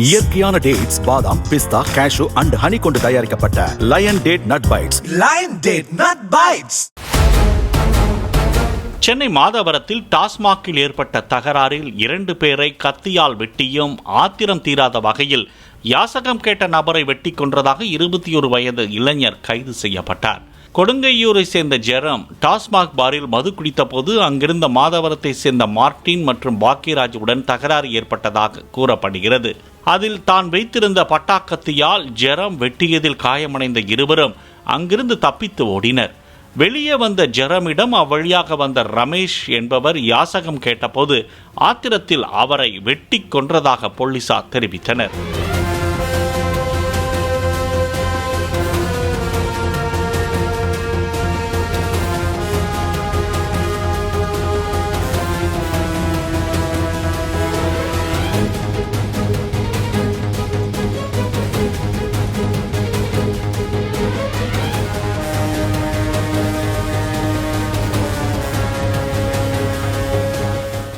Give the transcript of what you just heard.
இயற்கையான டேட்ஸ் பாதாம் பிஸ்தா cash and honey கொண்டு தயாரிக்கப்பட்ட lion date nut bites Lion Date Nut Bites. Chennai மாதவரத்தில் டாஸ்மாகில் ஏற்பட்ட தகராறில் இரண்டு பேரை கத்தியால் வெட்டியும் ஆத்திரம் தீராத வகையில் யாசகம் கேட்ட நபரை வெட்டி கொன்றதாக இருபத்தி ஒரு வயது இளைஞர் கைது செய்யப்பட்டார் கொடுங்கையூரை சேர்ந்த ஜெரம் டாஸ்மாக் பாரில் மது குடித்தபோது அங்கிருந்த மாதவரத்தை சேர்ந்த மார்டின் மற்றும் பாக்கியராஜுடன் தகராறு ஏற்பட்டதாக கூறப்படுகிறது. அதில் தான் வைத்திருந்த பட்டாக்கத்தியால் ஜெரம் வெட்டியதில் காயமடைந்த இருவரும் அங்கிருந்து தப்பித்து ஓடினர். வெளியே வந்த ஜெரமிடம் அவ்வழியாக வந்த ரமேஷ் என்பவர் யாசகம் கேட்டபோது ஆத்திரத்தில் அவரை வெட்டி கொன்றதாக போலீசார் தெரிவித்தனர்.